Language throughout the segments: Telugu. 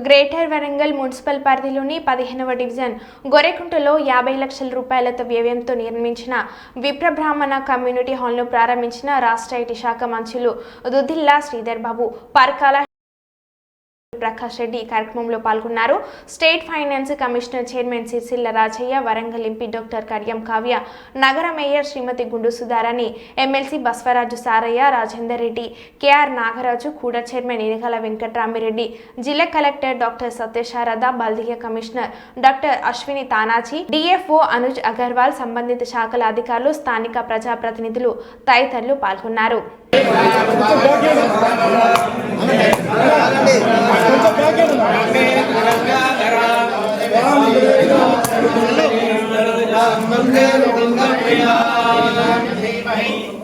గ్రేటర్ వరంగల్ మున్సిపల్ పరిధిలోని పదిహేనవ డివిజన్ గొరెకుంటలో యాభై లక్షల రూపాయలతో వ్యయంతో నిర్మించిన విప్రబ్రాహ్మణ కమ్యూనిటీ హాల్ను ప్రారంభించిన రాష్ట్ర ఐటీ శాఖ మంత్రులు దుద్దిల్లా శ్రీధర్ బాబు పర్కాల ప్రకాష్ రెడ్డి ఈ కార్యక్రమంలో పాల్గొన్నారు. State finance commissioner chairman Sirisilla Rajaiah Warangal MP doctor Kadiyam Kavya నగర mayor Srimati Gundu Sudharani MLC Basavaraju Saraiah Rajender Reddy K R Nagaraju కూడ చైర్మన్ ఇనగల వెంకట్రామిరెడ్డి జిల్లా collector doctor Satyasarada బల్దియ commissioner doctor Ashwini Tanaji DFO Anuj Agarwal సంబంధిత శాఖల అధికారులు స్థానిక ప్రజాప్రతినిధులు తదితరులు పాల్గొన్నారు.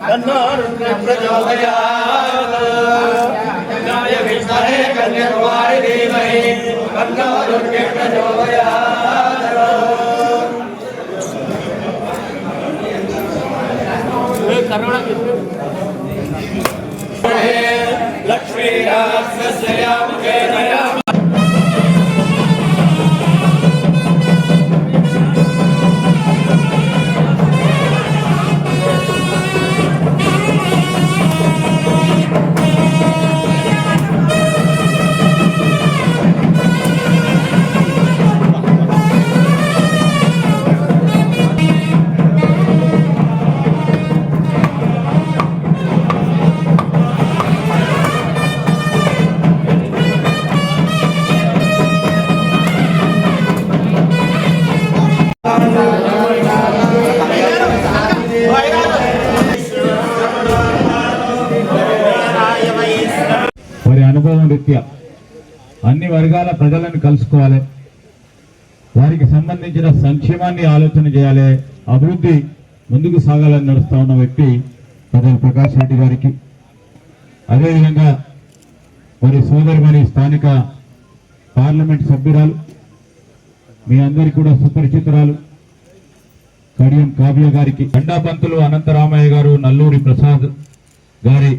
కన్నోరుని ప్రచోదయాయ విష్ణే కన్యకుమారి ధీమహి కన్నోరుని ప్రచోదయా కరుణ లక్ష్మీ రాక్షసయా అనుభవం రీత్యా అన్ని వర్గాల ప్రజలను కలుసుకోవాలి. వారికి సంబంధించిన సంక్షేమాన్ని ఆలోచన చేయాలి. అభివృద్ధి ముందుకు సాగాలని నడుస్తా ఉన్న వ్యక్తి పెద్దల ప్రకాష్ రెడ్డి గారికి. అదేవిధంగా మరి సోదరి మరి స్థానిక పార్లమెంట్ సభ్యురాలు మీ అందరికీ కూడా సుపరిచితురాలు కడియం కావ్య గారికి దండాపంతులు అనంతరామయ్య గారు నల్లూరి ప్రసాద్ గారి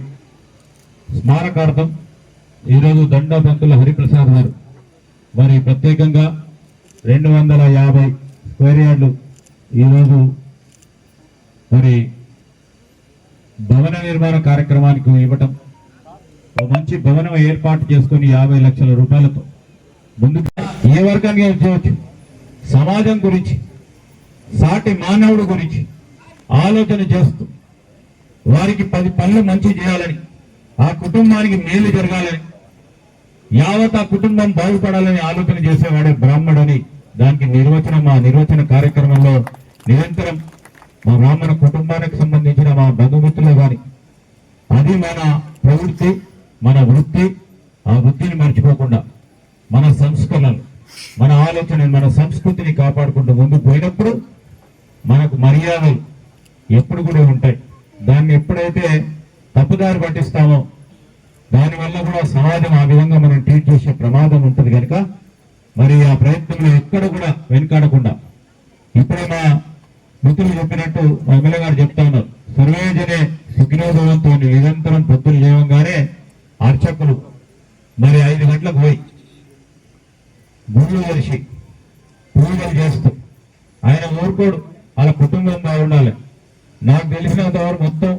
స్మారకార్థం ఈరోజు దండపంతుల హరిప్రసాద్ గారు. మరి ప్రత్యేకంగా రెండు వందల యాభై స్క్వేర్ యార్డులు ఈరోజు మరి భవన నిర్మాణ కార్యక్రమానికి ఇవ్వటం మంచి భవనం ఏర్పాటు చేసుకుని యాభై లక్షల రూపాయలతో ముందుకు ఏ వర్గానికి చేయవచ్చు? సమాజం గురించి సాటి మానవుడు గురించి ఆలోచన చేస్తూ వారికి పది పనులు మంచి చేయాలని ఆ కుటుంబానికి మేలు జరగాలని యావత్ ఆ కుటుంబం బాగుపడాలని ఆలోచన చేసేవాడే బ్రాహ్మడని దానికి నిర్వచనం మా నిర్వచన కార్యక్రమంలో నిరంతరం మా బ్రాహ్మణ కుటుంబానికి సంబంధించిన మా బంధుమిత్రులు కానీ అది మన ప్రవృత్తి మన వృత్తి ఆ వృత్తిని మర్చిపోకుండా మన సంస్కరణలు మన ఆలోచన మన సంస్కృతిని కాపాడుకుంటూ ముందుకు పోయినప్పుడు మనకు మర్యాదలు ఎప్పుడు కూడా ఉంటాయి. దాన్ని ఎప్పుడైతే తప్పుదారి పట్టిస్తామో దానివల్ల కూడా సమాజం ఆ విధంగా మనం ట్రీట్ చేసే ప్రమాదం ఉంటుంది కనుక మరి ఆ ప్రయత్నంలో ఎక్కడ కూడా వెనుకాడకుండా. ఇప్పుడే మా మిత్రులు చెప్పినట్టు మా ఎమ్మెల్యే గారు చెప్తా ఉన్నారు. సర్వేజనే సుఖినోభవంతో నిరంతరం పొత్తులు చేయగానే అర్చకులు మరి ఐదు గంటలకు పోయి గుళ్ళు కలిసి పూజలు చేస్తూ ఆయన ఊరుకోడు వాళ్ళ కుటుంబం బాగుండాలి. నాకు తెలిసినంత వరకు మొత్తం